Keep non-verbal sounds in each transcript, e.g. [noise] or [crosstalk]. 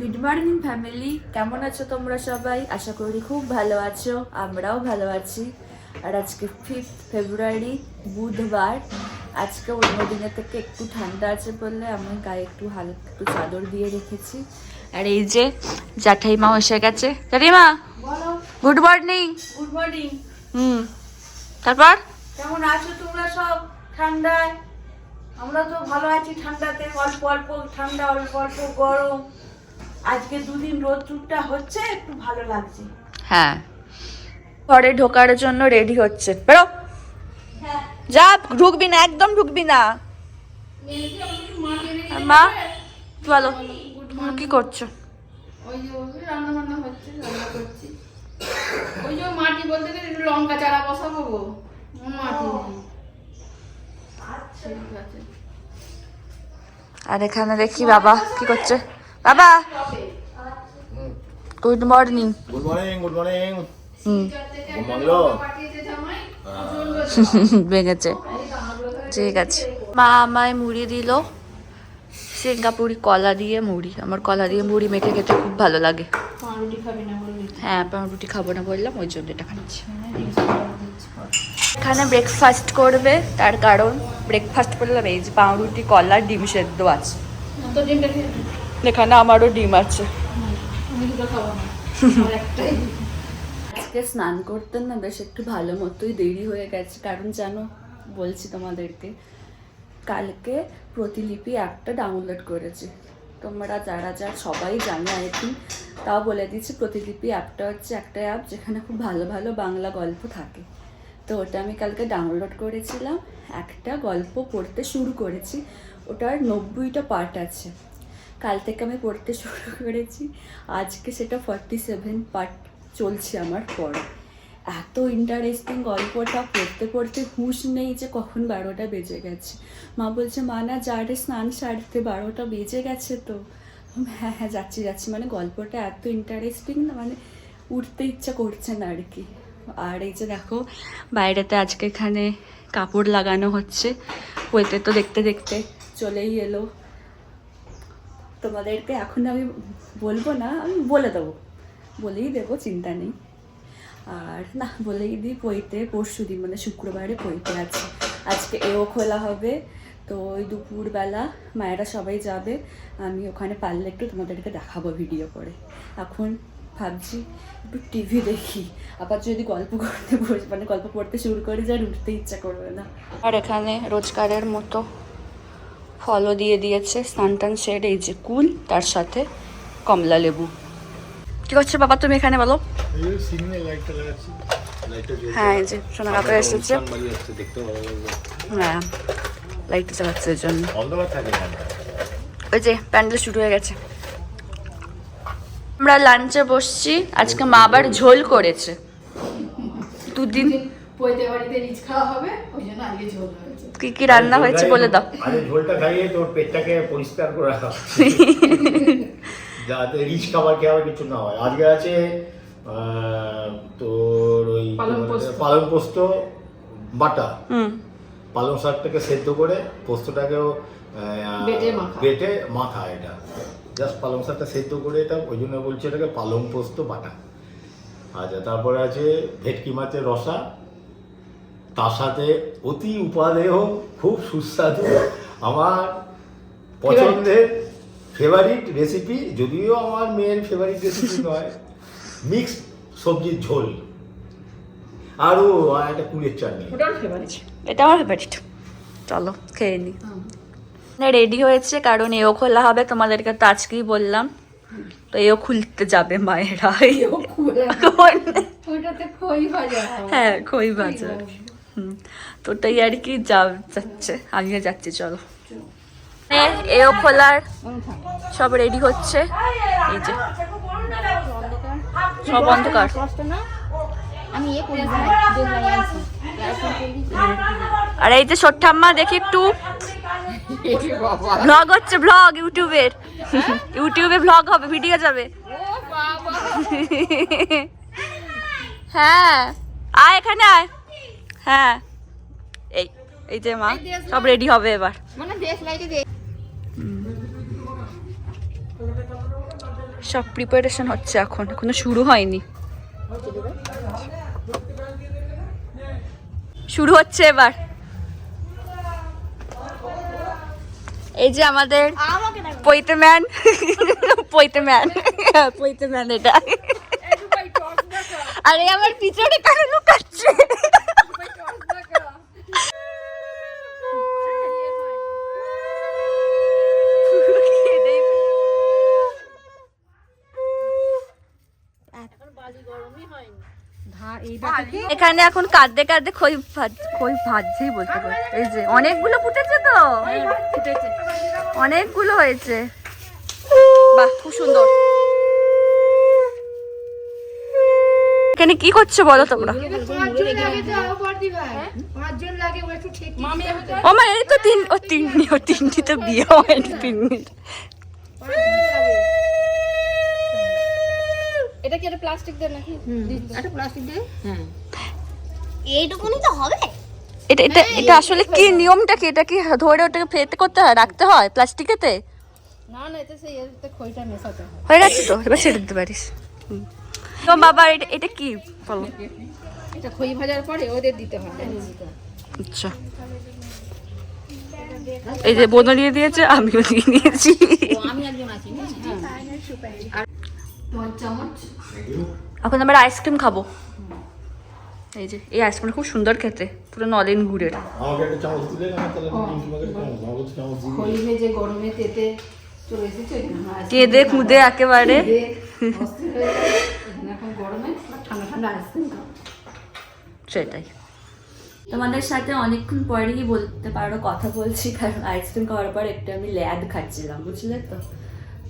Good morning family কেমন আছো তোমরা সবাই? আশা করি খুব ভালো আছো। আমরাও ভালো আছি। আর আজকে ফিফথ ফেব্রুয়ারি বুধবার। আজকে অন্য দিনের থেকে একটু ঠান্ডা আছে বললে আমি গায়ে একটু হালকা একটু চাদর দিয়ে রেখেছি। আর এই যে জ্যাঠাইমা এসে গেছে। জ্যাঠাইমা বলো। গুড মর্নিং গুড মর্নিং হুম তারপর? কেমন আছো তোমরা সব ঠান্ডায়? আমরা তো ভালো আছি ঠান্ডাতে। অল্প অল্প ঠান্ডা অল্প অল্প গরম। আজকে দুদিন রোদ হচ্ছে একটু ভালো লাগছে। হ্যাঁ। ঘরে ঢোকার জন্য রেডি হচ্ছে। বেরো। যা ঢুকবি না একদম ঢুকবি না। মা তুমি কি করছ? ওই যে ওই রান্না বান্না হচ্ছে রান্না করছি। ওই যে মাটি বলতে গেলে একটু লঙ্কা চারা বসাবো গো। মাটি নেই। ঠিক আছে। আর এখানে দেখি বাবা কি করছে। বাবা। Good morning good morning good morning ভেঙেছে। ঠিক আছে। মা আমায় মুড়ি দিল। সিঙ্গাপুরি কলা দিয়ে মুড়ি। আমার কলা দিয়ে মুড়ি মেখে খেতে খুব ভালো লাগে। পাউরুটি খাবি না বললি হ্যাঁ রুটি খাব না বললাম ওই জন্য এটা খাচ্ছি। এখানে ব্রেকফাস্ট করবে তার কারণ ব্রেকফাস্ট করলাম এই যে পাউরুটি কলা ডিম সেদ্ধ আছে। এখানে আমারও ডিম আছে। আজকে স্নান করতে না, বেশ একটু ভালো মতোই দেরি হয়ে গেছে। কারণ জানো, বলছি তোমাদেরকে, কালকে প্রতিলিপি অ্যাপটা ডাউনলোড করেছি। তোমরা যারা যা সবাই জানো আই তাও বলে দিচ্ছি, প্রতিলিপি অ্যাপটা হচ্ছে একটা অ্যাপ যেখানে খুব ভালো ভালো বাংলা গল্প থাকে। তো ওটা আমি কালকে ডাউনলোড করেছিলাম। একটা গল্প পড়তে শুরু করেছি। ওটার নব্বইটা পার্ট আছে। কাল থেকে আমি পড়তে শুরু করেছি। আজকে সেটা ফর্টি সেভেন পার্ট চলছে আমার পড়া। এত ইন্টারেস্টিং গল্পটা পড়তে পড়তে হুঁশ নেই যে কখন বারোটা বেজে গেছে। মা বলছে, মা না যারে স্নান সারতে, বারোটা বেজে গেছে তো। হ্যাঁ হ্যাঁ যাচ্ছি যাচ্ছি। মানে গল্পটা এত ইন্টারেস্টিং না মানে উঠতে ইচ্ছা করছে না আর কি। আর এই যে দেখো, বাইরেতে আজকে এখানে কাপড় লাগানো হচ্ছে। বইতে তো দেখতে দেখতে চলেই এলো। তোমাদেরকে এখন আমি বলব না, আমি বলে দেবো। বলেই দেবো, চিন্তা নেই। আর না, বলেই দিই পইতে পরশু দিন মানে শুক্রবারে পইতে আছে। আজকে এও খোলা হবে, তো ওই দুপুরবেলা মায়েরা সবাই যাবে, আমি ওখানে পারলে একটু তোমাদেরকে দেখাবো ভিডিও করে। এখন ভাবছি, একটু টিভি দেখি। আবার যদি গল্প করতে বসে মানে গল্প পড়তে শুরু করি যে উঠতে ইচ্ছা করবে না। আর এখানে রোজগারের মতো ফলও দিয়ে দিয়েছে স্নান টান শেড এই যে কুল তার সাথে কমলা লেবু কি করছ বাবা তুমি এখানে বলো হ্যাঁ এই যে সোনা কাপড় এসেছে হ্যাঁ লাইটটা চালাচ্ছে জন্য ওই যে প্যান্ডেল শুরু হয়ে গেছে আমরা লাঞ্চে বসছি আজকে মা আবার ঝোল করেছে দুদিন পৈতে বাড়িতে রিচ খাওয়া হবে ওই জন্য আগে ঝোল হয়েছে কি কি রান্না হয়েছে বলে দাও। আরে ঝোলটা খাইয়ে তোর পেটটাকে পরিষ্কার করে রাখা যাতে রিচ খাবার খেয়ে আবার কিছু না হয়। আজকে আছে তোর ওই পালং পোস্ত। বাটা। পালং শাকটাকে সেদ্ধ করে পোস্তটাকেও বেটে মাখা এটা। জাস্ট পালং শাকটা সেদ্ধ করে এটা ওই জন্য বলছি এটাকে পালং পোস্ত বাটা। আচ্ছা তারপরে আছে ভেটকি মাছের রসা তার সাথে অতি উপাদেয় খুব সুস্বাদু আমার পছন্দের ফেভারিট রেসিপি যদিও আমার মেয়ের ফেভারিট রেসিপি নয় মিক্স সবজির ঝোল। আরও একটা কুলের চাটনি। ফেভারিট এটা আমার ফেভারিট চলো খেয়ে নি। রেডি হয়েছে কারণ এও খোলা হবে তোমাদেরকে তো আজকেই বললাম। তো এও খুলতে যাবে মায়েরা। [laughs] হ্যাঁ খই বাজার হুম তো ওটাই আর কি যা যাচ্ছে। আমিও যাচ্ছি চলো। এ, এও খোলার। সব রেডি হচ্ছে। এই যে। সব অন্ধকার। আর এই যে ছোট্টাম্মা দেখি একটু। ব্লগ হচ্ছে ব্লগ ইউটিউবের। ইউটিউবে ব্লগ হবে ভিডিও যাবে। হ্যাঁ। আয় এখানে আয়। হ্যাঁ। এই এই যে মা সব রেডি হবে এবার। সব প্রিপারেশন হচ্ছে এখন এখনও শুরু হয়নি। শুরু হচ্ছে এবার। এই যে আমাদের পৈতে ম্যান। পৈতে ম্যান। পৈতে ম্যান এটা। আরে আমার পিছনে কানে লুকাচ্ছে। এখানে এখন কাঁদতে কাঁদতে খই ভাজ খই ভাজছেই বলতে পারি এই যে অনেকগুলো ফুটেছে তো? অনেকগুলো হয়েছে। বাহ খুব সুন্দর। এখানে কি করছ বলো তোমরা? ও মা এই তো তিন ও তিনটি ও তিনটি তো বিয়ে হয়নি তিন এটা কি একটা প্লাস্টিক দেয় নাকি? একটা প্লাস্টিক দেয় এইটুকুনি তো হবে। এটা এটা এটা আসলে কি নিয়মটা কি এটা কি ধরে ওটাকে ফেতে করতে হয় রাখতে হয় প্লাস্টিকেতে? না না এটা সেই এতে খইটা মেশাতে হয়। হয়ে গেছে তো এবার ছেড়ে দিতে পারিস। হুম। তো বাবা এটা এটা কি? বলো। এটা খই ভাজার পরে ওদের দিতে হয়। আচ্ছা। এই যে বোনও নিয়ে দিয়েছে আমিও দিয়ে নিয়েছি। আমি একজন আছি। পঞ্চ চামচ? এখন আমরা আইসক্রিম খাব। এই যে এই আইসক্রিম খুব সুন্দর খেতে পুরো নলেন গুড়ের। আমাকে একটা চামচ দিলে না তাহলে চামচ গরমে তেতে চলে এসেছে কেঁদে খুদে একেবারে। গরমে ঠান্ডা ঠান্ডা আইসক্রিম সেটাই। তোমাদের সাথে অনেকক্ষণ পরেই বলতে পারো কথা বলছি কারণ আইসক্রিম খাওয়ার পর একটু আমি ল্যাদ খাচ্ছিলাম বুঝলে তো?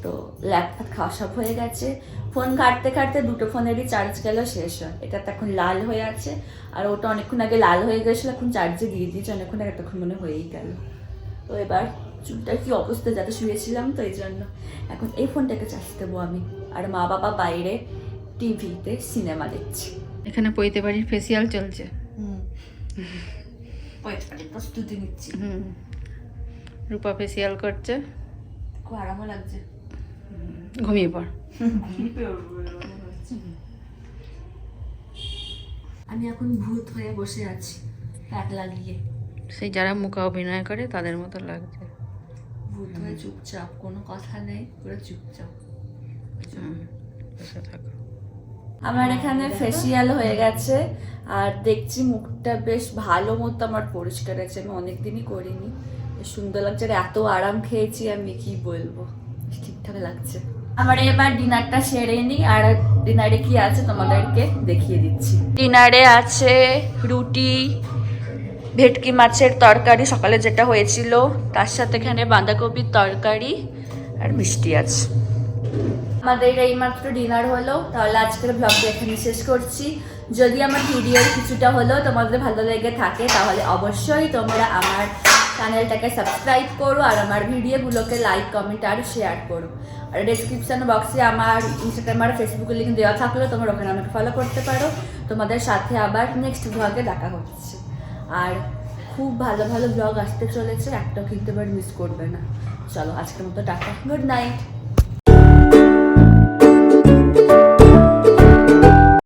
তো ল্যাপটপ খাওয়া সব হয়ে গেছে। ফোন ঘাটতে ঘাটতে দুটো ফোনেরই চার্জ গেল শেষ হয়। এটা তো এখন লাল হয়ে আছে। আর ওটা অনেকক্ষণ আগে লাল হয়ে গেছিল এখন চার্জে দিয়ে দিয়েছে অনেকক্ষণ আগে এতক্ষণ মনে হয়েই গেল। তো এবার চুলটার কি অবস্থা যাতে শুয়েছিলাম তো এই জন্য। এখন এই ফোনটাকে চার্জ দেবো আমি। আর মা বাবা বাইরে টিভিতে সিনেমা দেখছে। এখানে পইতে বাড়ির ফেসিয়াল চলছে। প্রস্তুতি নিচ্ছি। রূপা ফেসিয়াল করছে। খুব আরামও লাগছে। ঘুমিয়ে পড়। আমি এখন ভূত হয়ে বসে আছি প্যাক লাগিয়ে। সেই যারা মুখা অভিনয় করে তাদের মতো লাগছে। ভূত হয়ে চুপচাপ কোনো কথা নেই পুরো চুপচাপ। বসে থাকো। আমার এখানে ফেসিয়াল হয়ে গেছে আর দেখছি মুখটা বেশ ভালো মতো আমার পরিষ্কার আছে আমি অনেকদিনই করিনি। বেশ সুন্দর লাগছে আর এত আরাম খেয়েছি আমি কি বলব? বেশ ঠিকঠাক লাগছে। আমার এবার ডিনারটা সেরে নিই আর ডিনারে কি আছে তোমাদেরকে দেখিয়ে দিচ্ছি। ডিনারে আছে রুটি ভেটকি মাছের তরকারি সকালে যেটা হয়েছিল তার সাথে এখানে বাঁধাকপির তরকারি আর মিষ্টি আছে। আমাদের এই মাত্র ডিনার হলো তাহলে আজকের ব্লগটা এখানে শেষ করছি। যদি আমার ভিডিওর কিছুটা হলো তোমাদের ভালো লেগে থাকে তাহলে অবশ্যই তোমরা আমার চ্যানেলটাকে সাবস্ক্রাইব করো আর আমার ভিডিওগুলোকে লাইক, কমেন্ট আর শেয়ার করো। আর ডেসক্রিপশন বক্সে আমার ইনস্টাগ্রাম আর ফেসবুকের লিঙ্ক দেওয়া থাকলে তোমরা ওখানে আমাকে ফলো করতে পারো। তোমাদের সাথে আবার নেক্সট ব্লগে দেখা হচ্ছে। আর খুব ভালো ভালো ব্লগ আসতে চলেছে, একটাও কিন্তু এবার মিস করবে না। চলো, আজকের মতো টাটা। Good night